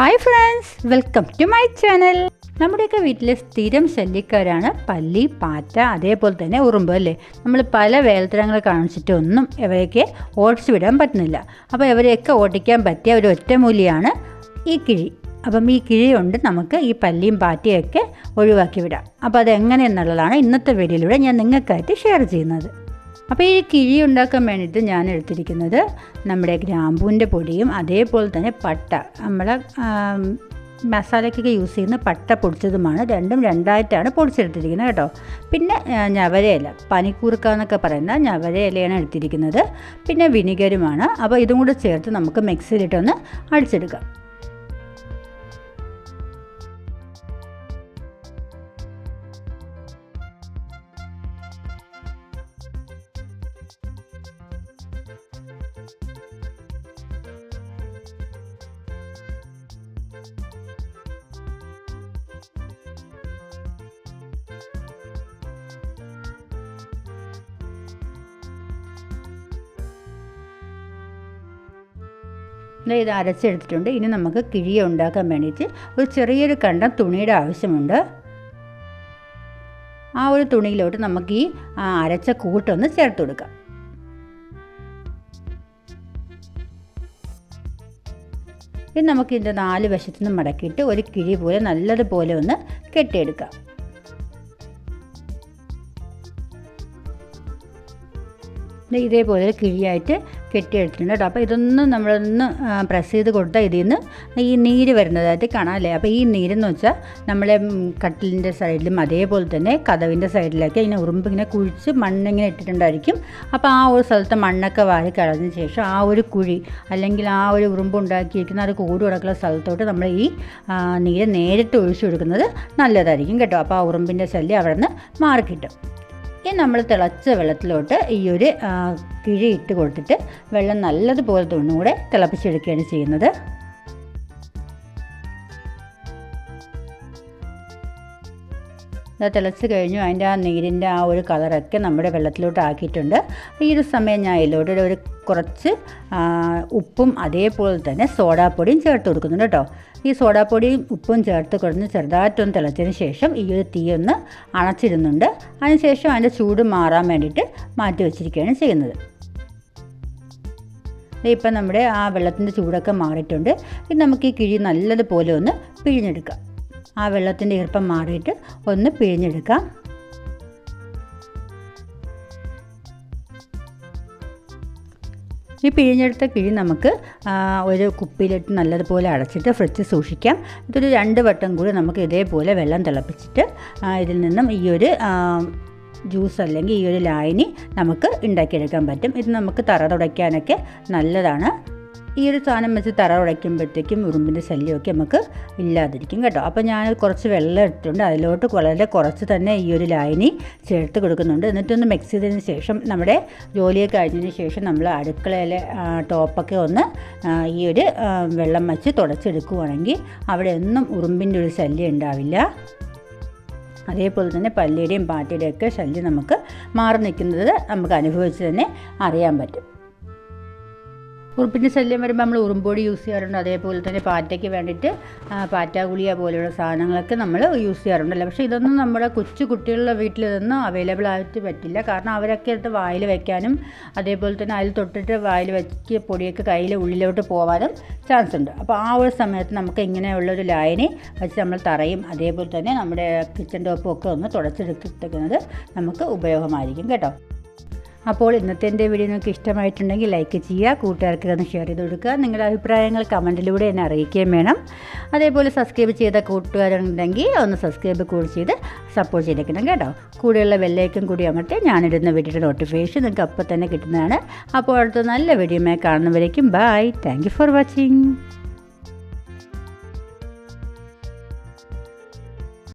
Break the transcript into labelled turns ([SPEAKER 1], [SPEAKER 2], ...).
[SPEAKER 1] Hi friends welcome to my channel നമ്മുടെയൊക്കെ വീട്ടിലെ സ്ഥിരം ശല്യക്കാരാണ് പല്ലി പാറ്റ അതേപോലെ തന്നെ ഉറുമ്പ് അല്ലേ? നമ്മൾ പല വേലത്തരങ്ങൾ കാണിച്ചിട്ടൊന്നും ഇവരെയൊക്കെ ഓടിച്ചു വിടാൻ പറ്റുന്നില്ല. അപ്പോൾ ഇവരെയൊക്കെ ഓടിക്കാൻ പറ്റിയ ഒരു ഒറ്റമൂലിയാണ് ഈ കിഴി. അപ്പം ഈ കിഴി കൊണ്ട് നമുക്ക് ഈ പല്ലിയും പാറ്റയൊക്കെ ഒഴിവാക്കി വിടാം. അപ്പോൾ അതെങ്ങനെയെന്നുള്ളതാണ് ഇന്നത്തെ വീഡിയോയിലൂടെ ഞാൻ നിങ്ങൾക്കായിട്ട് ഷെയർ ചെയ്യുന്നത്. അപ്പോൾ ഈ കിഴി ഉണ്ടാക്കാൻ വേണ്ടിയിട്ട് ഞാൻ എടുത്തിരിക്കുന്നത് നമ്മുടെ ഗ്രാമ്പൂവിന്റെ പൊടിയും അതേപോലെ തന്നെ പട്ട. നമ്മളെ മസാലയ്ക്കൊക്കെ യൂസ് ചെയ്യുന്ന പട്ട പൊടിച്ചതുമാണ്. രണ്ടും രണ്ടായിട്ടാണ് പൊടിച്ചെടുത്തിരിക്കുന്നത് കേട്ടോ. പിന്നെ ഞവരയില പനിക്കൂർക്ക എന്നൊക്കെ പറയുന്ന ഞവരയിലയാണ് എടുത്തിരിക്കുന്നത്. പിന്നെ വിനിഗരുമാണ്. അപ്പോൾ ഇതും കൂടെ ചേർത്ത് നമുക്ക് മിക്സിയിലിട്ടൊന്ന് അടിച്ചെടുക്കാം. ഇത് അരച്ചെടുത്തിട്ടുണ്ട്. ഇനി നമുക്ക് കിഴിയ ഉണ്ടാക്കാൻ വേണ്ടിയിട്ട് ഒരു ചെറിയൊരു കണ്ടം തുണിയുടെ ആവശ്യമുണ്ട്. ആ ഒരു തുണിയിലോട്ട് നമുക്ക് ഈ അരച്ച കൂട്ടൊന്ന് ചേർത്ത് കൊടുക്കാം. ഇനി നമുക്ക് ഇതിന്റെ നാല് വശത്തു നിന്ന് മടക്കിയിട്ട് ഒരു കിഴി പോലെ നല്ലതുപോലെ ഒന്ന് കെട്ടിയെടുക്കാം. ഇതേപോലെ കിഴിയായിട്ട് കെട്ടിയെടുത്തിട്ടുണ്ട് കേട്ടോ. അപ്പോൾ ഇതൊന്ന് നമ്മളൊന്ന് പ്രസ് ചെയ്ത് കൊടുത്താൽ ഇതിൽ നിന്ന് ഈ നീര് വരുന്നതായിട്ട് കാണാം അല്ലേ? അപ്പോൾ ഈ നീരെന്ന് വെച്ചാൽ നമ്മളെ കട്ടിലിന്റെ സൈഡിലും അതേപോലെ തന്നെ കഥവിന്റെ സൈഡിലൊക്കെ ഇങ്ങനെ ഉറുമ്പ് ഇങ്ങനെ കുഴിച്ച് മണ്ണിങ്ങനെ ഇട്ടിട്ടുണ്ടായിരിക്കും. അപ്പോൾ ആ ഒരു സ്ഥലത്തെ മണ്ണൊക്കെ വാരി കളഞ്ഞ ശേഷം ആ ഒരു കുഴി അല്ലെങ്കിൽ ആ ഒരു ഉറുമ്പ് ഉണ്ടാക്കിയിരിക്കുന്ന ഒരു കൂട് കിടക്കുന്ന സ്ഥലത്തോട്ട് നമ്മൾ ഈ നീര് നേരിട്ട് ഒഴിച്ചു കൊടുക്കുന്നത് നല്ലതായിരിക്കും കേട്ടോ. അപ്പോൾ ആ ഉറുമ്പിന്റെ ശല്യം അവിടെ നിന്ന് മാറിക്കിട്ടും. ഇനി നമ്മൾ തിളച്ച വെള്ളത്തിലോട്ട് ഈ ഒരു കിഴി ഇട്ട് കൊടുത്തിട്ട് വെള്ളം നല്ലതുപോലെ തൊണ്ണൂടെ തിളപ്പിച്ചെടുക്കുകയാണ് ചെയ്യുന്നത്. അത് തിളച്ച് കഴിഞ്ഞു. അതിന്റെ ആ നീരിന്റെ ആ ഒരു കളറൊക്കെ നമ്മുടെ വെള്ളത്തിലോട്ട് ആക്കിയിട്ടുണ്ട് ഈ ഒരു സമയം ഞാൻ ഇതിലോട്ട് ഒരു കുറച്ച് ഉപ്പും അതേപോലെ തന്നെ സോഡാപ്പൊടിയും ചേർത്ത് കൊടുക്കുന്നുണ്ട് കേട്ടോ. ഈ സോഡാപ്പൊടിയും ഉപ്പും ചേർത്ത് കൊടുത്ത് ചെറുതായിട്ടൊന്ന് തിളച്ചതിന് ശേഷം ഈ ഒരു തീ ഒന്ന് അണച്ചിരുന്നുണ്ട് അതിനുശേഷം അതിന്റെ ചൂട് മാറാൻ വേണ്ടിയിട്ട് മാറ്റി വെച്ചിരിക്കുകയാണ് ചെയ്യുന്നത്. ഇപ്പം നമ്മുടെ ആ വെള്ളത്തിന്റെ ചൂടൊക്കെ മാറിയിട്ടുണ്ട്. ഇത് നമുക്ക് ഈ കിഴി നല്ലതുപോലെ ഒന്ന് പിഴിഞ്ഞെടുക്കാം. ആ വെള്ളത്തിന്റെ ഈർപ്പം മാറിയിട്ട് ഒന്ന് പിഴിഞ്ഞെടുക്കാം ഈ പിഴിഞ്ഞെടുത്ത കിഴി നമുക്ക് ഒരു കുപ്പിയിലിട്ട് നല്ലതുപോലെ അടച്ചിട്ട് ഫ്രിഡ്ജ് സൂക്ഷിക്കാം. ഇതൊരു രണ്ട് വട്ടം കൂടി നമുക്ക് ഇതേപോലെ വെള്ളം തിളപ്പിച്ചിട്ട് ഇതിൽ നിന്നും ഈ ഒരു ജ്യൂസ് അല്ലെങ്കിൽ ഈ ഒരു ലായനി നമുക്ക് ഉണ്ടാക്കിയെടുക്കാൻ പറ്റും. ഇത് നമുക്ക് തറ തുടയ്ക്കാനൊക്കെ നല്ലതാണ്. ഈ ഒരു സാധനം വെച്ച് തറ ഉടയ്ക്കുമ്പോഴത്തേക്കും ഉറുമ്പിന്റെ ശല്യമൊക്കെ നമുക്ക് ഇല്ലാതിരിക്കും കേട്ടോ. അപ്പോൾ ഞാൻ കുറച്ച് വെള്ളം ഇട്ടിട്ടുണ്ട് അതിലോട്ട് വളരെ കുറച്ച് തന്നെ ഈ ഒരു ലായനി ചേർത്ത് കൊടുക്കുന്നുണ്ട്. എന്നിട്ടൊന്ന് മിക്സ് ചെയ്തതിന് ശേഷം നമ്മുടെ ജോലിയൊക്കെ കഴിഞ്ഞതിന് ശേഷം നമ്മൾ അടുക്കളയിലെ ടോപ്പൊക്കെ ഒന്ന് ഈ ഒരു വെള്ളം വെച്ച് തുടച്ചെടുക്കുവാണെങ്കിൽ അവിടെ ഒന്നും ഉറുമ്പിന്റെ ഒരു ശല്യം ഉണ്ടാവില്ല. അതേപോലെ തന്നെ പല്ലിയുടെയും പാറ്റയുടെയും ശല്യം നമുക്ക് മാറി നിൽക്കുന്നത് നമുക്ക് അനുഭവിച്ച് തന്നെ അറിയാൻ പറ്റും. ഉറുപ്പിന്റെ ശല്യം വരുമ്പോൾ നമ്മൾ ഉറുമ്പൊടി യൂസ് ചെയ്യാറുണ്ട്. അതേപോലെ തന്നെ പാറ്റയ്ക്ക് വേണ്ടിയിട്ട് പാറ്റ ഗുളിക പോലെയുള്ള സാധനങ്ങളൊക്കെ നമ്മൾ യൂസ് ചെയ്യാറുണ്ടല്ലോ. പക്ഷേ ഇതൊന്നും നമ്മുടെ കൊച്ചു കുട്ടികളുടെ വീട്ടിൽ ഇതൊന്നും അവൈലബിൾ ആയിട്ട് പറ്റില്ല. കാരണം അവരൊക്കെ എടുത്ത് വായിൽ വെക്കാനും അതേപോലെ തന്നെ അതിൽ തൊട്ടിട്ട് വായിൽ വെച്ച് പൊടിയൊക്കെ കയ്യിൽ ഉള്ളിലോട്ട് പോകാനും ചാൻസ് ഉണ്ട്. അപ്പോൾ ആ ഒരു സമയത്ത് നമുക്ക് ഇങ്ങനെയുള്ളൊരു ലായനി വെച്ച് നമ്മൾ തറയും. അതേപോലെ തന്നെ നമ്മുടെ കിച്ചൺ ടോപ്പും ഒക്കെ ഒന്ന് തുടച്ചെടുത്തിട്ടുന്നത് നമുക്ക് ഉപയോഗമായിരിക്കും കേട്ടോ. അപ്പോൾ ഇന്നത്തെ എന്റെ വീഡിയോ നിങ്ങൾക്ക് ഇഷ്ടമായിട്ടുണ്ടെങ്കിൽ ലൈക്ക് ചെയ്യുക കൂട്ടുകാർക്ക് ഒന്ന് ഷെയർ ചെയ്ത് കൊടുക്കുക. നിങ്ങളുടെ അഭിപ്രായങ്ങൾ കമന്റിലൂടെ എന്നെ അറിയിക്കുകയും വേണം. അതേപോലെ സബ്സ്ക്രൈബ് ചെയ്ത കൂട്ടുകാരുണ്ടെങ്കിൽ ഒന്ന് സബ്സ്ക്രൈബ് കൂടി ചെയ്ത് സപ്പോർട്ട് ചെയ്തേക്കണം കേട്ടോ. കൂടെയുള്ള ബെല്ലൈക്കും കൂടി അമർത്തി ഞാനിടുന്ന വീഡിയോയുടെ നോട്ടിഫിക്കേഷൻ നിങ്ങൾക്ക് അപ്പോൾ തന്നെ കിട്ടുന്നതാണ്. അപ്പോൾ അടുത്ത നല്ല വീഡിയോമായി കാണുന്നവരേക്കും ബൈ താങ്ക് ഫോർ വാച്ചിങ്